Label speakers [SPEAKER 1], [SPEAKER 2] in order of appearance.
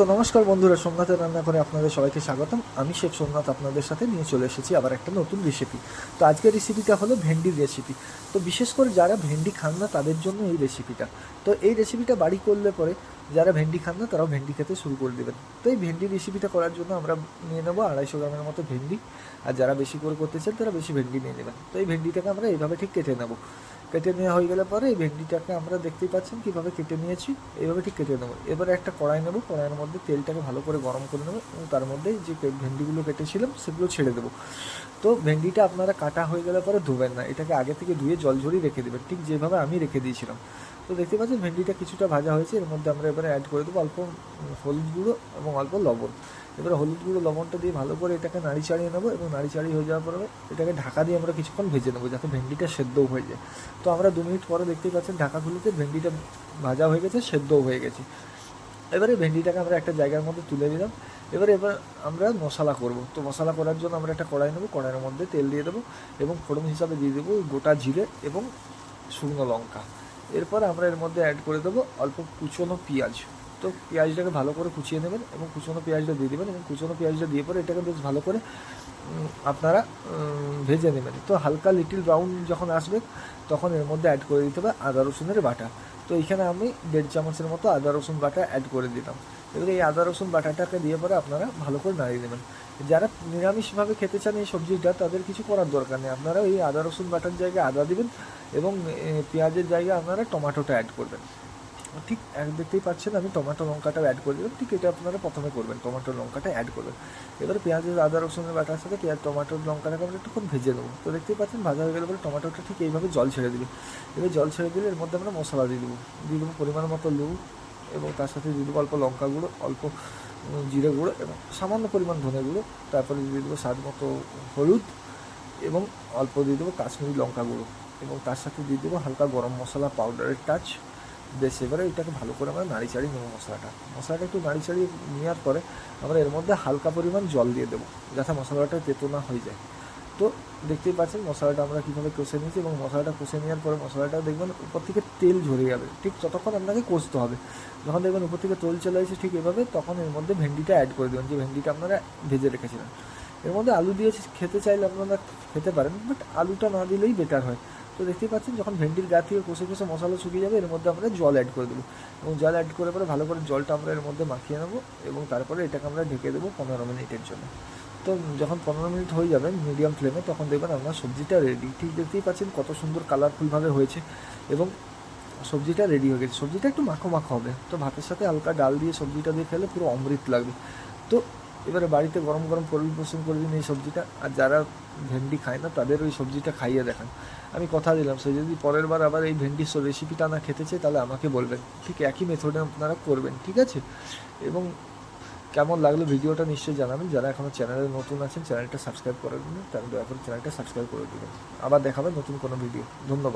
[SPEAKER 1] তো নমস্কার বন্ধুরা সোমনাথের রান্না করে আপনাদের সবাইকে স্বাগতম। আমি শেখ সোমনাথ আপনাদের সাথে নিয়ে চলে এসেছি আবার একটা নতুন রেসিপি তো আজকের রেসিপিটা হলো ভেন্ডির রেসিপি তো বিশেষ করে যারা ভেন্ডি খান না, তাদের জন্য এই রেসিপিটা তো এই রেসিপিটা বাড়ি করলে পরে যারা ভেন্ডি খান না, তারাও ভেন্ডি খেতে শুরু করে দেবেন। তো এই ভেন্ডি রেসিপিটা করার জন্য আমরা নিয়ে নেব আড়াইশো গ্রামের মতো ভেন্ডি। আর যারা বেশি করে করতে চান, তারা বেশি ভেন্ডি নিয়ে নেবেন। তো এই ভেন্ডিটাকে আমরা এইভাবে ঠিক কেটে নেব। কেটে নেওয়া হয়ে গেলে পরে এই ভেন্ডিটাকে আমরা দেখতেই পাচ্ছেন কীভাবে কেটে নিয়েছি। এইভাবে ঠিক কেটে নেব। এবারে একটা কড়াই নেব। কড়াইয়ের মধ্যে তেলটাকে ভালো করে গরম করে নেব এবং তার মধ্যে যে ভেন্ডিগুলো কেটেছিলাম সেগুলো ছেড়ে দেবো। তো ভেন্ডিটা আপনারা কাটা হয়ে গেলে পরে ধুবেন না। এটাকে আগে থেকে ধুয়ে জল ঝরিয়ে রেখে দেবেন। ঠিক যেভাবে আমি রেখে দিয়েছিলাম। তো দেখতে পাচ্ছেন, ভেন্ডিটা কিছুটা ভাজা হয়েছে। এর মধ্যে আমরা এবারে অ্যাড করে দেবো অল্প হলুদ গুঁড়ো এবং অল্প লবণ। এবারে হলুদ গুঁড়ো, লবণটা দিয়ে ভালো করে এটাকে নাড়ি চাড়িয়ে নেব এবং নাড়ি চাড়িয়ে হয়ে যাওয়ার পরে এটাকে ঢাকা দিয়ে আমরা কিছুক্ষণ ভেজে নেব যাতে ভেন্ডিটা সেদ্ধও হয়ে যায়। তো আমরা দু মিনিট পরে দেখতেই পাচ্ছেন ঢাকা খুলতে ভেন্ডিটা ভাজা হয়ে গেছে, সেদ্ধও হয়ে গেছে। এবারে ভেন্ডিটাকে আমরা একটা জায়গার মধ্যে তুলে দিলাম এবারে এবার আমরা মশলা করব। তো মশলা করার জন্য আমরা একটা কড়াই নেব, কড়াইয়ের মধ্যে তেল দিয়ে দেবো এবং ফোড়ন হিসাবে দিয়ে দেবো গোটা জিরে এবং শুকনো লঙ্কা। এরপর আমরা এর মধ্যে অ্যাড করে দেবো অল্প কুচনো পেঁয়াজ। তো পেঁয়াজটাকে ভালো করে কুচিয়ে নেবেন এবং কুচনো পেঁয়াজটা দিয়ে দেবেন এবং কুচনো পেঁয়াজটা দিয়ে পরে এটাকে বেশ ভালো করে আপনারা ভেজে নেবেন। তো হালকা লিটিল ব্রাউন যখন আসবে, তখন এর মধ্যে অ্যাড করে দিতে হবে আদা রসুনের বাটা। তো এখানে আমি দেড় চামচের মতো আদা রসুন বাটা অ্যাড করে দিলাম। এবারে এই আদা রসুন বাটাটাকে দিয়ে পরে আপনারা ভালো করে নাড়িয়ে দেবেন যারা নিরামিষভাবে খেতে চান এই সবজিটা, তাদের কিছু করার দরকার নেই। আপনারা এই আদা রসুন বাটার জায়গায় আদা দিবেন এবং পেঁয়াজের জায়গায় আপনারা টমাটোটা অ্যাড করবেন। ঠিক দেখতেই পাচ্ছেন, আমি টমেটো লঙ্কাটাও অ্যাড করে দিলাম। ঠিক এটা আপনারা প্রথমে করবেন, টমেটো লঙ্কাটা অ্যাড করবেন। এবারে পেঁয়াজের আদা রসুনের বাটার সাথে পেঁয়াজ, টমেটো, লঙ্কাটাকে আমরা একটুক্ষণ ভেজে দেবো তো দেখতেই পাচ্ছেন, ভাজা হয়ে গেলে পরে টমেটোটা ঠিক এইভাবে জল ছেড়ে দিবে। এবার জল ছেড়ে দিলে এর মধ্যে আমরা মশলা দিয়ে দেবো। দিয়ে দেবো পরিমাণ মতো লুন এবং তার সাথে দিয়ে দেবো অল্প লঙ্কা গুঁড়ো, অল্প জিরে গুঁড়ো এবং সামান্য পরিমাণ ধনে গুঁড়ো। তারপরে দিয়ে দেবো স্বাদ মতো হলুদ এবং অল্প দিয়ে দেবো কাশ্মীরি লঙ্কা গুঁড়ো এবং তার সাথে দিয়ে দেবো হালকা গরম মশলা পাউডারের টাচ বেশ, এবারে এটাকে ভালো করে আমরা নাড়ি চাড়িয়ে নেব মশলাটা। মশলাটা একটু নাড়ি চাড়িয়ে নেওয়ার পরে আমরা এর মধ্যে হালকা পরিমাণ জল দিয়ে দেবো, যাতে মশলাটা তেতো না হয়ে যায়। তো দেখতেই পাচ্ছেন মশলাটা আমরা কীভাবে কষে নিয়েছি এবং মশলাটা কষে নেওয়ার পরে মশলাটা দেখবেন উপর থেকে তেল ঝরে যাবে। ঠিক ততক্ষণ আপনাকে কষতে হবে। যখন দেখবেন উপর থেকে তেল চলে আসছে ঠিক এভাবে, তখন এর মধ্যে ভেন্ডিটা অ্যাড করে দেবেন, যে ভেন্ডিটা আপনারা ভেজে রেখেছিলেন। এর মধ্যে আলু দিয়ে খেতে চাইলে আপনারা খেতে পারেন বাট আলুটা না দিলেই বেটার হয়। তো দেখতেই পাচ্ছেন, যখন ভেন্ডির গা থেকে কষে কষে মশলা শুকিয়ে যাবে, এর মধ্যে আমরা জল অ্যাড করে দেবো। এবং জল অ্যাড করে পরে ভালো করে জলটা আমরা এর মধ্যে মাখিয়ে নেব এবং তারপরে এটাকে আমরা ঢেকে দেবো পনেরো মিনিটের জন্য। তো যখন পনেরো মিনিট হয়ে যাবে মিডিয়াম ফ্লেমে তখন দেখবেন আপনার সবজিটা রেডি ঠিক দেখতেই পাচ্ছেন কত সুন্দর কালারফুলভাবে হয়েছে এবং সবজিটা রেডি হয়ে গেছে। সবজিটা একটু মাখো মাখো হবে। তো ভাতের সাথে হালকা ডাল দিয়ে সবজিটা দিয়ে খেলে পুরো অমৃত লাগবে। তো এবারে বাড়িতে গরম গরম পরিবেশন করে দিন এই সবজিটা। আর যারা ভেন্ডি খায় না, তাদের ওই সবজিটা খাইয়ে দেখান। আমি কথা দিলাম, সে যদি পরের বার আবার এই ভেন্ডির রেসিপিটা না খেতে চায়, তাহলে আমাকে বলবেন। ঠিক একই মেথডে আপনারা করবেন, ঠিক আছে? এবং কেমন লাগল ভিডিওটা নিশ্চয়ই জানাবেন। যারা এখনও চ্যানেলে নতুন আছেন চ্যানেলটা সাবস্ক্রাইব করে দিন তাহলে দয়া করে চ্যানেলটা সাবস্ক্রাইব করে দেবেন। আবার দেখাবেন নতুন কোনো ভিডিও ধন্যবাদ।